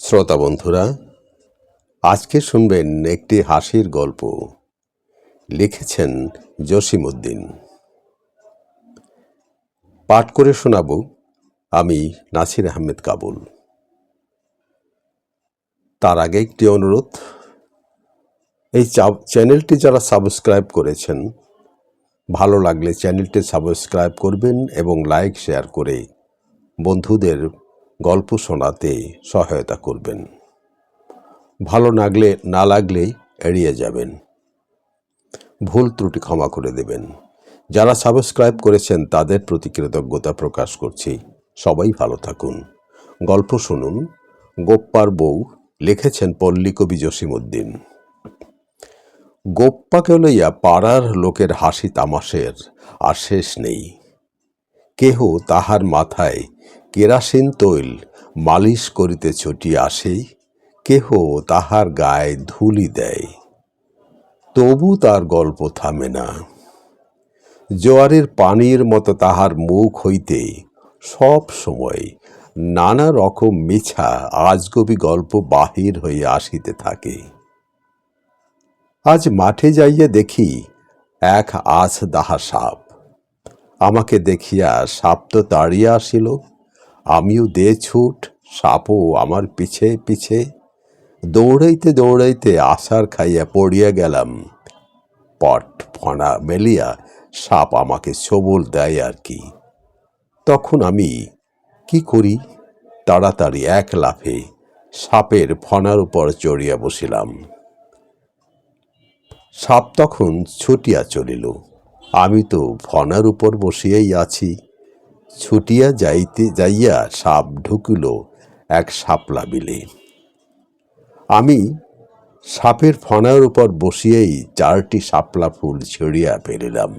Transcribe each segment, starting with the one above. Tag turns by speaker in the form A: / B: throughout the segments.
A: শ্রোতা বন্ধুরা, আজকে শুনবেন একটি হাসির গল্প। লিখেছেন জসিমউদ্দিন। পাঠ করে শোনাব আমি নাসির আহমেদ কাবুল। তার আগে একটি অনুরোধ, এই চ্যানেলটি যারা সাবস্ক্রাইব করেছেন, ভালো লাগলে চ্যানেলটি সাবস্ক্রাইব করবেন এবং লাইক, শেয়ার করে বন্ধুদের গল্প শোনাতে সহায়তা করবেন। ভালো লাগলে, না লাগলেই এড়িয়ে যাবেন। ভুল ত্রুটি ক্ষমা করে দেবেন। যারা সাবস্ক্রাইব করেছেন, তাদের প্রতি কৃতজ্ঞতা প্রকাশ করছি। সবাই ভালো থাকুন। গল্প শুনুন। গোপ্পার বউ লিখেছেন পল্লী কবি জসিমউদ্দিন। গোপ্পাকে লইয়া পাড়ার লোকের হাসি তামাশের আর শেষ নেই। কেহ তাহার মাথায় কেরাসিন তৈল মালিশ করিতে ছুটি আসে কেহ তাহার গায়ে ধুলি দেয়। তবু তার গল্প থামে না। জোয়ারের পানির মতো তাহার মুখ হইতে সব সময় নানা রকম মিছা, আজগবি গল্প বাহির হইয়া আসিতে থাকে। আজ মাঠে যাইয়া দেখি এক আছ দাহা সাপ। আমাকে দেখিয়া সাপ তো তাড়িয়া আসিল। আমিও দে ছুট, সাপও আমার পিছে পিছে। দৌড়াইতে দৌড়াইতে আশার খাইয়া পড়িয়া গেলাম। পট ফনা মেলিয়া সাপ আমাকে সবল দেয় আর কি। তখন আমি কি করি? তাড়াতাড়ি এক লাফে সাপের ফনার উপর চড়িয়া বসিলাম। সাপ তখন ছুটিয়া চলিল। আমি তো ফনার উপর বসিয়াই আছি। ছুটিয়া যাইতে, যাইয়া সাপ ঢুকিল এক সাপলা বিলে। আমি সাপের ফনার উপর বসিয়েই চারটি সাপলা ফুল ছিঁড়িয়া ফেলিলাম।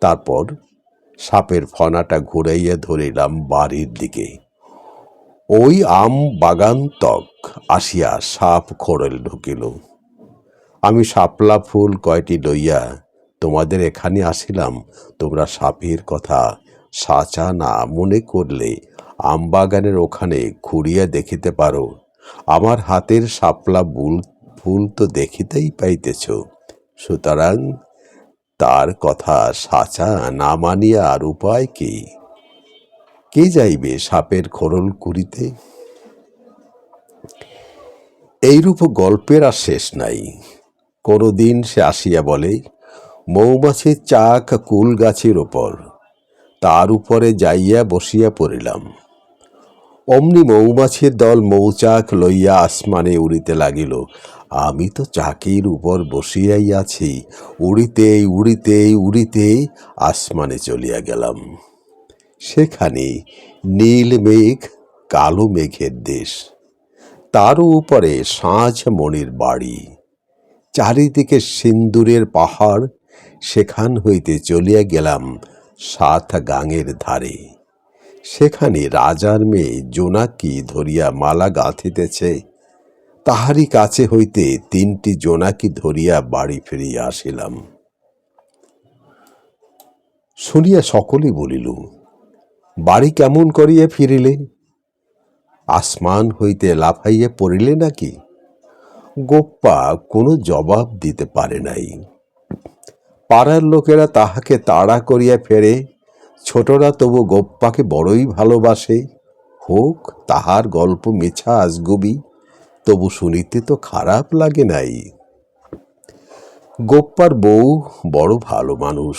A: তারপর সাপের ফনাটা ঘুরাইয়া ধরিলাম বাড়ির দিকে। ওই আম বাগান তক আসিয়া সাপ খোড়েল ঢুকিল। আমি সাপলা ফুল কয়টি লইয়া তোমাদের এখানে আসিলাম, তোমরা সাপের কথা সাচা না মনে করলে আমবাগানের ওখানে ঘুরিয়া দেখিতে পারো। আমার হাতের শাপলা বুল ফুল তো দেখিতেই পাইতেছ। সুতরাং তার কথা সাচা না মানিয়া আর উপায় কি? কে যাইবে সাপের খোরল কুড়িতে? এইরূপ গল্পের আর শেষ নাই। কোনোদিন সে আসিয়া বলে, মৌমাছির চাক কুল গাছের ওপর। তার উপরে যাইয়া বসিয়া পড়িলাম। অমনি মৌমাছির দল মৌচাক লইয়া আসমানে উড়িতে লাগিল। আমি তো চাকির উপর বসিয়াই আছি। উড়িতেই উড়িতেই উড়িতেই আসমানে চলিয়া গেলাম। সেখানে নীল মেঘ, কালো মেঘের দেশ। তারও উপরে সাঁঝ মণির বাড়ি। চারিদিকে সিন্দুরের পাহাড়। সেখান হইতে চলিয়া গেলাম সাত গাঙের ধারে। সেখানে রাজার মেয়ে জোনাকি ধরিয়া মালা গাঁথিতেছে। তাহারই কাছে হইতে তিনটি জোনাকি ধরিয়া বাড়ি ফিরিয়া আসিলাম। শুনিয়া সকলেই বলিল, বাড়ি কেমন করিয়া ফিরিলে? আসমান হইতে লাফাইয়া পড়িলে নাকি? গোপ্পা কোনো জবাব দিতে পারে নাই। পাড়ার লোকেরা তাহাকে তাড়া করিয়া ফেরে। ছোটরা তবু গোপ্পাকে বড়ই ভালোবাসে। হোক, তাহার গল্প মিছা আজগুবি, তবু শুনিতে তো খারাপ লাগে নাই। গোপ্পার বউ বড় ভালো মানুষ,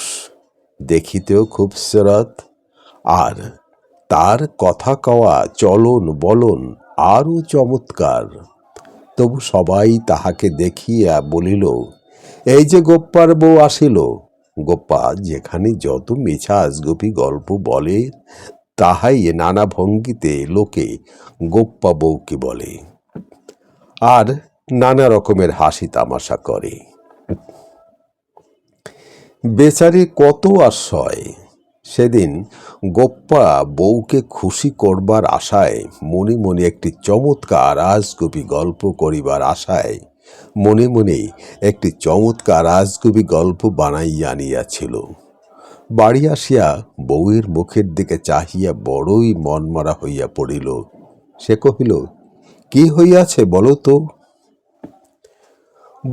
A: দেখিতেও খুব সেরত আর তার কথা কওয়া চলন বলন আরও চমৎকার। তবু সবাই তাহাকে দেখিয়া বলিল এই যে গোপ্পার বউ আসিল, গোপ্পা, যেখানে যত মিছা আজগুপি গল্প বলে, তাহাই নানা ভঙ্গিতে লোকে গোপ্পা বউকে বলে। আর নানা রকমের হাসি তামাশা করে। বেচারি কত আশ্রয়। সেদিন গোপ্পা বউকে খুশি করবার আশায়, মনে মনে একটি চমৎকার আজগুবি গল্প করিবার আশায় মনে মনে একটি চমৎকার আজগুবি গল্প বানাইয়া আনিয়াছিল। বাড়ি আসিয়া বউয়ের মুখের দিকে চাহিয়া বড়ই মনমরা হইয়া পড়িল। সে কহিল, কি হইয়াছে বলো তো?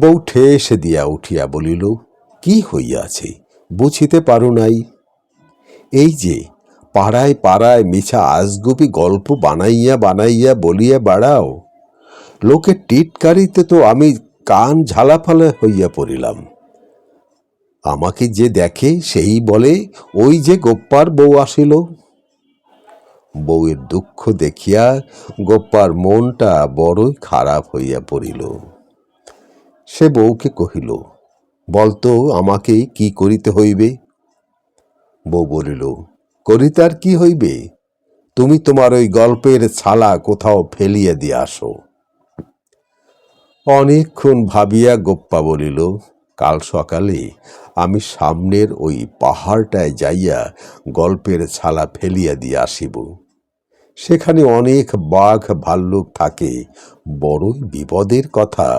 A: বউ ঠেস দিয়া উঠিয়া বলিল, কি হইয়াছে বুঝিতে পারো নাই। এই যে পাড়ায় পাড়ায় মিছা আজগুবি গল্প বানাইয়া বানাইয়া বলিয়া বাড়াও। লোকে টিটকারিতে তো আমি কান ঝালাফালা হইয়া পড়িলাম। আমাকে যে দেখে সেই বলে, ওই যে গোপ্পার বউ আসিল। বউয়ের দুঃখ দেখিয়া গোপ্পার মনটা বড়ই খারাপ হইয়া পড়িল। সে বউকে কহিল, বলতো, আমাকে কি করিতে হইবে? বউ বলিল করিতে আর কি হইবে? তুমি তোমার ওই গল্পের ছালা কোথাও ফেলিয়া দিয়ে আসো। অনেকক্ষণ ভাবিয়া গোপ্পা বলিল, কাল সকালে আমি সামনের ওই পাহাড়টায় যাইয়া গল্পের ছালা ফেলিয়া দিয়ে আসিব। সেখানে অনেক বাঘ ভাল্লুক থাকে, বড়ই বিপদের কথা।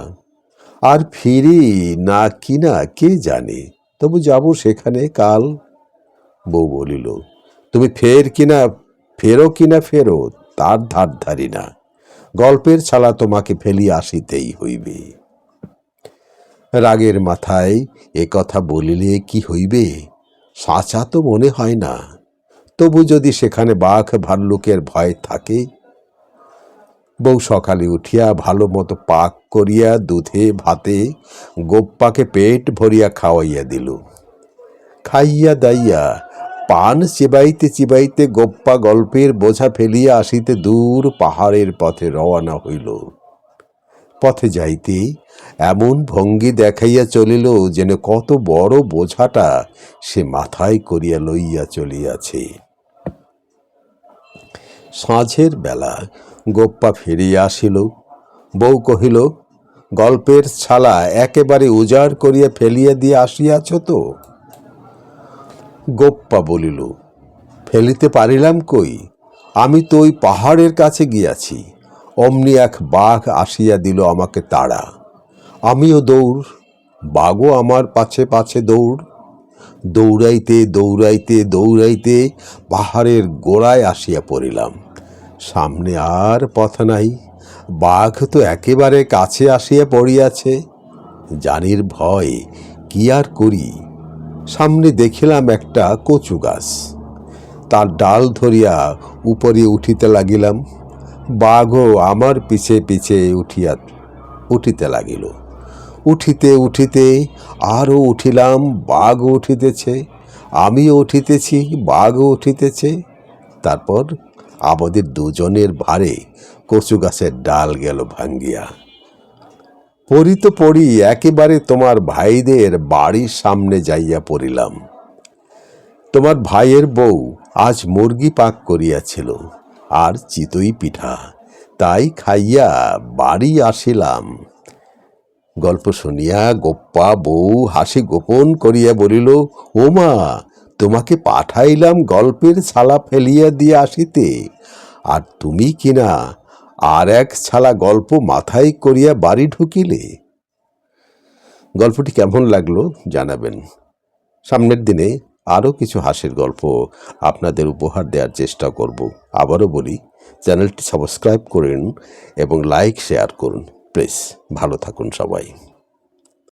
A: আর ফিরি না কিনা কে জানে, তবু যাব সেখানে কাল। বউ বলিল, তুমি ফের কিনা ফেরো কিনা ফেরো, তার ধার ধারি না। গল্পের ছালা তোমাকে ফেলিয়া আসিতেই হইবে। রাগের মাথায় এ কথা বলিলে কি হইবে? সাঁচা তো মনে হয় না। তবু যদি সেখানে বাঘ ভাল্লুকের ভয় থাকে, বউ সকালে উঠিয়া ভালো মতো পাক করিয়া দুধে, ভাতে, গোপ্পাকে পেট ভরিয়া খাওয়াইয়া দিল। খাইয়া দাইয়া পান চিবাইতে চিবাইতে গোপ্পা গল্পের বোঝা ফেলিয়া আসিতে দূর পাহাড়ের পথে রওয়ানা হইল। পথে যাইতে এমন ভঙ্গি দেখাইয়া চলিল যেন কত বড় বোঝাটা সে মাথায় করিয়া লইয়া চলিয়াছে। সাঁঝের বেলা গোপ্পা ফিরিয়া আসিল। বউ কহিল, গল্পের ছালা একেবারে উজাড় করিয়া ফেলিয়া দিয়ে আসিয়াছ তো? গোপ্পা বলিল, ফেলিতে পারিলাম কই? আমি তো ওই পাহাড়ের কাছে গিয়াছি। অমনি এক বাঘ আসিয়া দিল আমাকে তাড়া। আমিও দৌড়, বাঘও আমার পাছে পাছে দৌড়। দৌড়াইতে দৌড়াইতে দৌড়াইতে পাহাড়ের গোড়ায় আসিয়া পড়িলাম। সামনে আর পথ নাই। বাঘ তো একেবারে কাছে আসিয়া পড়িয়াছে। জানির ভয় কি আর করি? সামনে দেখিলাম একটা কচু গাছ। তার ডাল ধরিয়া উপরে উঠিতে লাগিলাম। বাঘও আমার পিছে পিছে উঠিয়া, উঠিতে লাগিল। উঠিতে উঠিতে আরও উঠিলাম, বাঘও উঠিতেছে, আমিও উঠিতেছি, বাঘও উঠিতেছে। তারপর আমাদের দুজনের ভারে কচু গাছের ডাল গেল ভাঙ্গিয়া। পড়ি পড়ি একেবারে তোমার ভাইদের বাড়ির সামনে যাইয়া পড়িলাম। তোমার ভাইয়ের বউ আজ মুরগি পাক করিয়াছিল, আর চিতই পিঠা, তাই খাইয়া বাড়ি আসিলাম। গল্প শুনিয়া গোপ্পা বউ হাসি গোপন করিয়া বলিল, ওমা, তোমাকে পাঠাইলাম গল্পের ছালা ফেলিয়া দিয়ে আসিতে, আর তুমি কিনা আর এক ছালা গল্প মাথায় করিয়া বাড়ি ঢুকিলে। গল্পটি কেমন লাগল জানাবেন। সামনের দিনে আরও কিছু হাসির গল্প আপনাদের উপহার দেওয়ার চেষ্টা করব। আবারও বলি, চ্যানেলটি সাবস্ক্রাইব করুন এবং লাইক, শেয়ার করুন। প্লিজ, ভালো থাকুন সবাই।